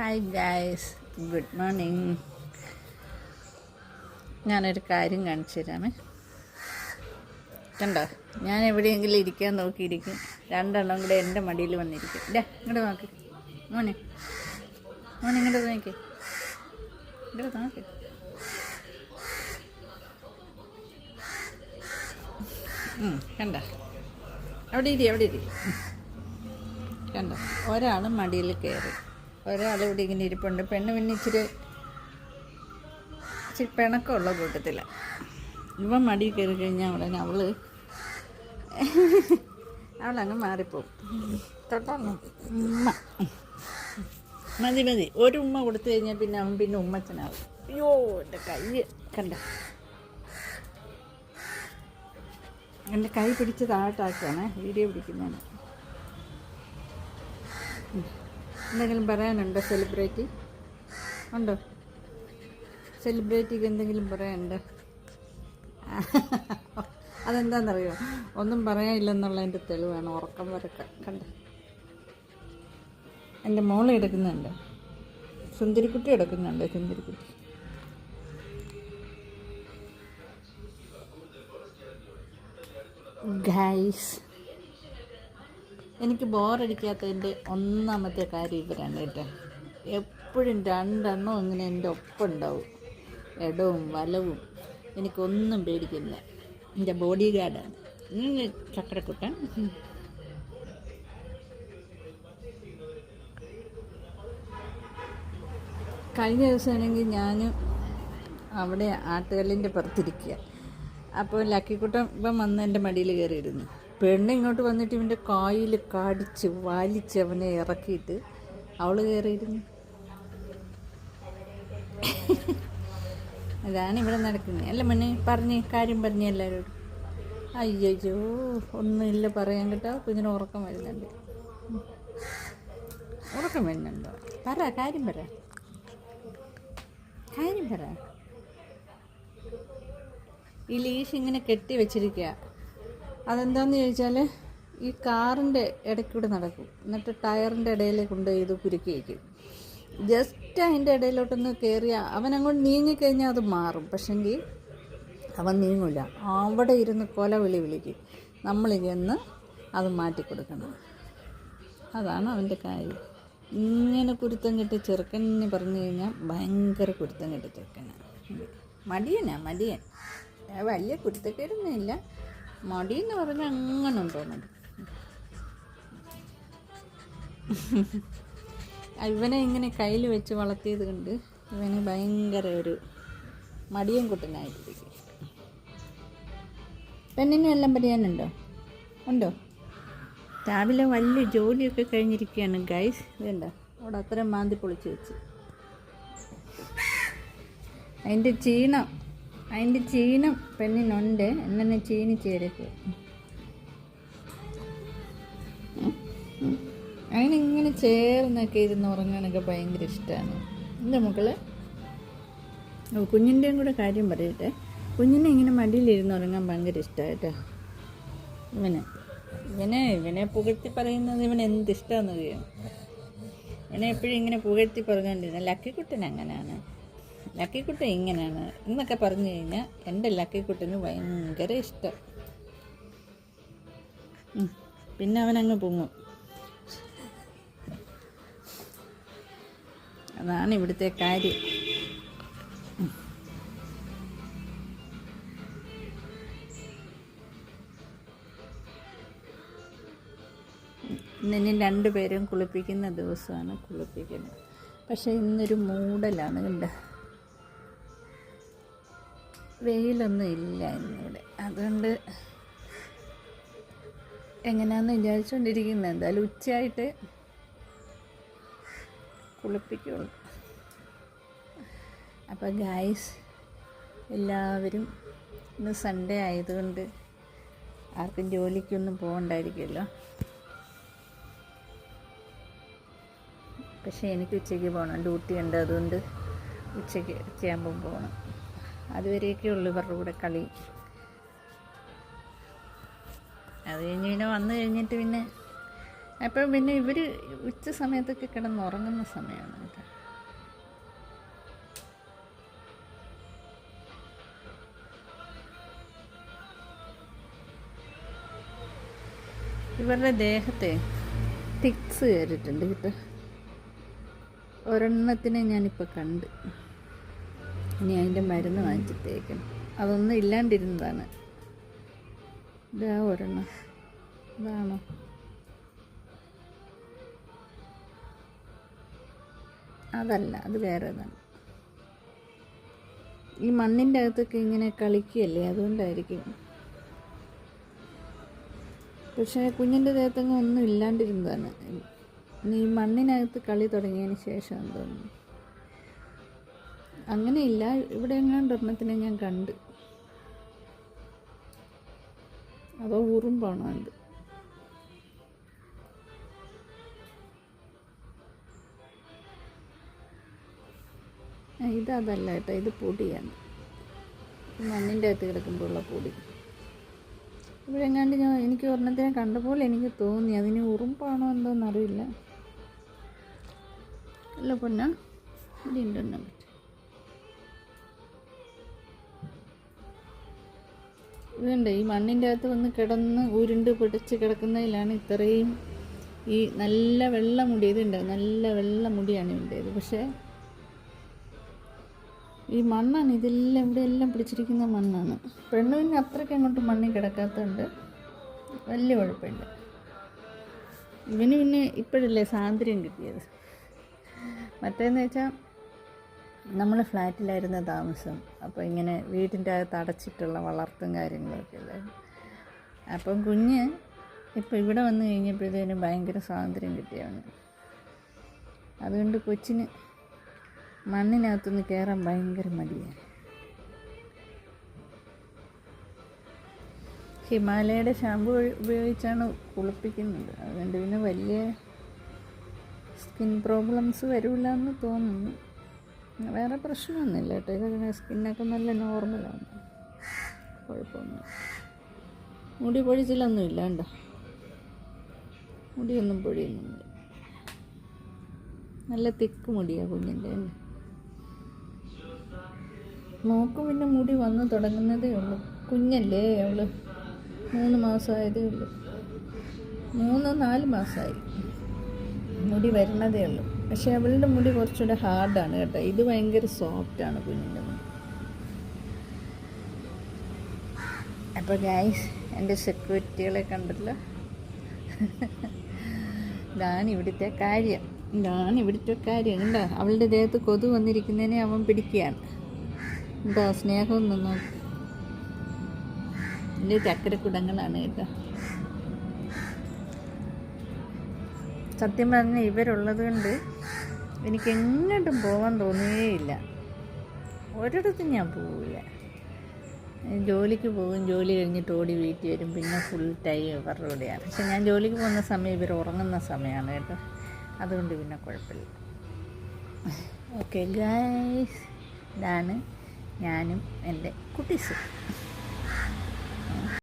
Hi guys good morning ഞാനൊരു കാര്യം കാണിച്ചു തരാമേ കണ്ടോ? ഞാൻ എവിടെയെങ്കിലും ഇരിക്കാൻ നോക്കിയിരിക്കും. രണ്ടെണ്ണം കൂടെ എന്റെ മടിയിൽ വന്നിരിക്കും. ഇല്ല ഇങ്ങോട്ട് നോക്ക്. മോനെ. മോനെ ഇങ്ങോട്ട് നോക്കി. ഇങ്ങോട്ട് നോക്ക്. കണ്ടോ. അവിടെ ഇരി അവിടെ ഇരി. കണ്ടോ. ഒരാൾ മടിയിൽ കയറി. ഒരാൾ ഇവിടെ ഇങ്ങനെ ഇരിപ്പുണ്ട്. പെണ്ണ് പിന്നെ ഇച്ചിരി ഇച്ചിരി പിണക്കമുള്ള കൂട്ടത്തില്ല ഇവ മടി കയറി കഴിഞ്ഞാൽ ഉടനെ അവൾ അവളങ്ങ് മാറിപ്പോവും. തൊട്ടോന്നു ഉമ്മ. മതി മതി. ഒരു ഉമ്മ കൊടുത്തു കഴിഞ്ഞാൽ പിന്നെ അവൻ പിന്നെ ഉമ്മച്ചനാവും. അയ്യോ എന്റെ കൈ കണ്ട. എന്റെ കൈ പിടിച്ച് താഴ്ത്താക്കാണ് വീഡിയോ പിടിക്കുന്നതിന് എന്തെങ്കിലും പറയാനുണ്ടോ സെലിബ്രേറ്റി? ഉണ്ടോ? സെലിബ്രേറ്റിക്ക് എന്തെങ്കിലും പറയാനുണ്ടോ? അതെന്താണെന്നറിയോ ഒന്നും പറയാനില്ലെന്നുള്ളതിന്റെ തെളിവാണ് ഉറക്കം വരക്ക. കണ്ട? എന്റെ മോളെ എടുക്കുന്നുണ്ട്. സുന്ദരിക്കുട്ടി എടുക്കുന്നുണ്ട് സുന്ദരിക്കുട്ടി. ഗൈസ് എനിക്ക് ബോറടിക്കാത്തതിന്റെ ഒന്നാമത്തെ കാര്യം ഇവരാണ് കേട്ടോ. എപ്പോഴും രണ്ടെണ്ണം ഇങ്ങനെ എന്റെ ഒപ്പം ഉണ്ടാവും. ഇടവും വലവും. എനിക്കൊന്നും പേടിക്കില്ല. എന്റെ ബോഡി ഗാർഡാണ്. ചക്കരക്കുട്ടൻ. കഴിഞ്ഞ ദിവസമാണെങ്കിൽ ഞാൻ അവിടെ ആട്ടുകല്ലിന്റെ പുറത്തിരിക്കുക. അപ്പോൾ ലക്കിക്കുട്ടൻ ഇപ്പം വന്ന് എന്റെ മടിയിൽ കയറിയിരുന്നു. പെണ്ണ് ഇങ്ങോട്ട് വന്നിട്ട് ഇവന്റെ കായിൽ കാടിച്ച് വലിച്ച് അവനെ ഇറക്കിയിട്ട് അവൾ കയറിയിരുന്നു അതാണ് ഇവിടെ നടക്കുന്നത്. അല്ല മണ്ണെ പറഞ്ഞ് കാര്യം പറഞ്ഞ് എല്ലാവരോടും അയ്യോ ഒന്നുമില്ല പറയാൻ കേട്ടോ. കുഞ്ഞിന് ഉറക്കം വരുന്നുണ്ട്. ഉറക്കം വരുന്നുണ്ടോ? പറ കാര്യം പറ. കാര്യം പറ. ഈ ലീഷ് ഇങ്ങനെ കെട്ടി വെച്ചിരിക്കുക അതെന്താന്ന് ചോദിച്ചാൽ ഈ കാറിന്റെ ഇടയ്ക്കൂടെ നടക്കും. എന്നിട്ട് ടയറിന്റെ ഇടയിൽ കൊണ്ട് ഇത് കുരുക്കി വയ്ക്കും ജസ്റ്റ് അതിന്റെ ഇടയിലോട്ടൊന്ന് കയറിയാൽ അവൻ അങ്ങോട്ട് നീങ്ങിക്കഴിഞ്ഞാൽ അത് മാറും. പക്ഷെങ്കിൽ അവൻ നീങ്ങില്ല അവിടെ ഇരുന്ന് കൊല വിളി വിളിക്കും. നമ്മൾ ചെന്ന് അത് മാറ്റി കൊടുക്കണം. അതാണ് അവന്റെ കാര്യം. ഇങ്ങനെ കുരുത്തം കെട്ടി ചെറുക്കനെ പറഞ്ഞു കഴിഞ്ഞാൽ ഭയങ്കര കുരുത്തം കെട്ടി ചെറുക്കനാണ് മടിയനാ മടിയൻ. വലിയ കുരുത്തക്കേടൊന്നുമില്ല. മടി എന്ന് പറഞ്ഞാൽ അങ്ങനെ ഉണ്ടോ മടി ഇവനെ ഇങ്ങനെ കയ്യിൽ വെച്ച് വളർത്തിയത് കൊണ്ട് ഇവന് ഭയങ്കര ഒരു മടിയും കുട്ടനായിട്ടിരിക്കും. പെണ്ണിനും എല്ലാം പറയാനുണ്ടോ ഉണ്ടോ? രാവിലെ വലിയ ജോലിയൊക്കെ കഴിഞ്ഞിരിക്കുകയാണ് ഗൈസ് ഇതുണ്ടോ അവിടെ അത്രയും മാന്തി പൊളിച്ച് വെച്ച്. അതിന്റെ ചീണം അതിന്റെ ചീനം പെണ്ണിനുണ്ട്. എന്നെ ചീനി ചേരക്ക് അതിനിങ്ങനെ ചേർന്നൊക്കെ ഇരുന്ന് ഉറങ്ങാനൊക്കെ ഭയങ്കര ഇഷ്ടമാണ് എന്റെ മക്കൾ കുഞ്ഞിന്റെയും കൂടെ കാര്യം പറയട്ടെ. കുഞ്ഞിനെ ഇങ്ങനെ മടിയിലിരുന്ന് ഉറങ്ങാൻ ഭയങ്കര ഇഷ്ടമായിട്ടോ ഇവനെ ഇവനെ ഇവനെ പുകഴ്ത്തി പറയുന്നത് ഇവൻ എന്ത് ഇഷ്ടമാണെന്ന് അറിയാം? ഇവനെ എപ്പോഴും ഇങ്ങനെ പുകഴ്ത്തി പറഞ്ഞുകൊണ്ടിരുന്ന ലക്കിക്കുട്ടൻ അങ്ങനെയാണ് ലക്കിക്കുട്ടൻ ഇങ്ങനെയാണ്. എന്നൊക്കെ പറഞ്ഞു കഴിഞ്ഞാൽ എന്റെ ലക്കിക്കുട്ടന് ഭയങ്കര ഇഷ്ടം. പിന്നെ അവനങ്ങ് പൊങ്ങും. അതാണ് ഇവിടുത്തെ കാര്യം. ഇന്നിനി രണ്ടുപേരും കുളിപ്പിക്കുന്ന ദിവസമാണ് കുളിപ്പിക്കുന്നത്. പക്ഷേ ഇന്നൊരു മൂടലാണ് കണ്ട? വെയിലൊന്നും ഇല്ല ഇന്നിവിടെ. അതുകൊണ്ട് എങ്ങനെയാണെന്ന് വിചാരിച്ചുകൊണ്ടിരിക്കുന്നത് എന്തായാലും ഉച്ചയായിട്ട് കുളിപ്പിക്കുള്ളൂ. അപ്പോൾ ഗായ്സ് എല്ലാവരും ഇന്ന് സൺഡേ ആയതുകൊണ്ട് ആർക്കും ജോലിക്കൊന്നും പോകണ്ടായിരിക്കുമല്ലോ പക്ഷേ എനിക്ക് ഉച്ചയ്ക്ക് പോകണം ഡ്യൂട്ടി ഉണ്ട്. അതുകൊണ്ട് ഉച്ചയ്ക്ക് ഉച്ചയാകുമ്പം പോകണം അതുവരെയൊക്കെ ഉള്ളു ഇവരുടെ കൂടെ കളി. അത് കഴിഞ്ഞ് പിന്നെ വന്നു കഴിഞ്ഞിട്ട് പിന്നെ എപ്പോഴും പിന്നെ ഇവർ ഉച്ച സമയത്തൊക്കെ കിടന്നുറങ്ങുന്ന സമയമാണ് കേട്ടോ ഇവരുടെ ദേഹത്തെ ടിക്സ് കയറിയിട്ടുണ്ട് കേട്ടോ. ഒരെണ്ണത്തിനെ ഞാനിപ്പോൾ കണ്ട്. ഇനി അതിന്റെ മരുന്ന് വാങ്ങിച്ച് തേക്കണം അതൊന്നും ഇല്ലാണ്ടിരുന്നതാണ്. ഇതാ ഒരെണ്ണം. ഇതാണോ? അതല്ല അത് വേറേതാണ്. ഈ മണ്ണിന്റെ അകത്തൊക്കെ ഇങ്ങനെ കളിക്കുകയല്ലേ അതുകൊണ്ടായിരിക്കും. പക്ഷേ കുഞ്ഞിന്റെ ദേഹത്തങ്ങ് ഒന്നും ഇല്ലാണ്ടിരുന്നതാണ്. ഈ മണ്ണിനകത്ത് കളി തുടങ്ങിയതിന് ശേഷം തോന്നുന്നു അങ്ങനെയില്ല. ഇവിടെ എങ്ങാണ്ട് ഒരെണ്ണത്തിനെ ഞാൻ കണ്ട്. അതോ ഉറുമ്പാണോ ഇതല്ല കേട്ടോ. ഇത് പൊടിയാണ്. മണ്ണിന്റെ അകത്ത് കിടക്കുമ്പോഴുള്ള പൊടി. ഇവിടെ എങ്ങാണ്ട് ഞാൻ എനിക്ക് ഒരെണ്ണത്തിനെ കണ്ടപ്പോൾ എനിക്ക് തോന്നി. അതിന് ഉറുമ്പാണോ എന്തോന്നറിയില്ല. അല്ല പൊന്ന ഇവിടെ ഉണ്ടെണ്ണം ഇതുണ്ട്. ഈ മണ്ണിന്റെ അകത്ത് വന്ന് കിടന്ന് ഉരുണ്ട് പിടിച്ച് കിടക്കുന്നതിലാണ് ഇത്രയും ഈ നല്ല വെള്ള മുടി ഇതുണ്ട് നല്ല വെള്ള മുടിയാണ് ഇതിന്റേത് പക്ഷേ ഈ മണ്ണാണ്. ഇതെല്ലാം ഇവിടെ എല്ലാം പിടിച്ചിരിക്കുന്ന മണ്ണാണ്. പെണ്ണു പിന്നെ അത്രയ്ക്ക് അങ്ങോട്ട് മണ്ണിൽ കിടക്കാത്തതുകൊണ്ട് വലിയ കുഴപ്പമില്ല. ഇവന് പിന്നെ ഇപ്പോഴല്ലേ സ്വാതന്ത്ര്യം കിട്ടിയത്. മറ്റേന്ന് വെച്ചാൽ നമ്മൾ ഫ്ലാറ്റിലായിരുന്ന താമസം. അപ്പോൾ ഇങ്ങനെ വീടിന്റെ അകത്ത് അടച്ചിട്ടുള്ള വളർത്തും കാര്യങ്ങളൊക്കെ ഉള്ളത് അപ്പം കുഞ്ഞ് ഇപ്പം ഇവിടെ വന്നു കഴിഞ്ഞപ്പോഴത്തേനും ഭയങ്കര സ്വാതന്ത്ര്യം കിട്ടിയാണ് അതുകൊണ്ട് കൊച്ചിന് മണ്ണിനകത്തുനിന്ന് കയറാൻ ഭയങ്കര മടിയാണ്. ഹിമാലയയുടെ ഷാമ്പു ഉപയോഗിച്ചാണ് കുളിപ്പിക്കുന്നത്. അതുകൊണ്ട് പിന്നെ വലിയ സ്കിൻ പ്രോബ്ലംസ് വരില്ല എന്ന് തോന്നുന്നു. വേറെ പ്രശ്നമൊന്നുമില്ല കേട്ടോ. ഇതൊക്കെ സ്കിന്നൊക്കെ നല്ല നോർമലാണ് കുഴപ്പമൊന്നും മുടി പൊഴിച്ചിലൊന്നും ഇല്ല കേട്ടോ മുടിയൊന്നും പൊഴിയൊന്നുമില്ല നല്ല തിക്ക് മുടിയാണ് കുഞ്ഞിന്റെ നോക്കും പിന്നെ മുടി വന്ന് തുടങ്ങുന്നതേ ഉള്ളൂ. കുഞ്ഞല്ലേ അവൾ? മൂന്ന് മാസമായതേ ഉള്ളൂ. മൂന്ന് നാല് മാസമായി. മുടി വരണതേ ഉള്ളൂ. പക്ഷേ അവളുടെ മുടി കുറച്ചുകൂടെ ഹാർഡാണ് കേട്ടോ. ഇത് ഭയങ്കര ആണ് കുഞ്ഞിന്റെ മുടി. അപ്പോൾ ഗായ്സ് എന്റെ സെക്യൂരിറ്റികളെ കണ്ടല്ലോ. ഇതാണ് ഇവിടുത്തെ കാര്യം. ഇതാണ് ഇവിടുത്തെ കാര്യം. കണ്ടോ? അവളുടെ ദേഹത്ത് കൊതു വന്നിരിക്കുന്നതിനെ അവൻ പിടിക്കുകയാണ്. എന്താ സ്നേഹമൊന്നും നോക്ക്. എന്റെ ചക്കരക്കുടങ്ങളാണ് കേട്ടോ. സത്യം പറഞ്ഞാൽ ഇവരുള്ളത് കൊണ്ട് എനിക്ക് എങ്ങോട്ടും പോകാൻ തോന്നുകയില്ല ഒരിടത്തും ഞാൻ പോവില്ല. ജോലിക്ക് പോകും ജോലി കഴിഞ്ഞിട്ട് ഓടി വീട്ടിൽ വരും. പിന്നെ ഫുൾ ടൈം ഇവരുടെ കൂടെയാണ്. പക്ഷെ ഞാൻ ജോലിക്ക് പോകുന്ന സമയം ഇവർ ഉറങ്ങുന്ന സമയമാണ് കേട്ടോ. അതുകൊണ്ട് പിന്നെ കുഴപ്പമില്ല. ഓക്കെ ഗായ്സ് ഇതാണ് ഞാനും എന്റെ കുട്ടീസും.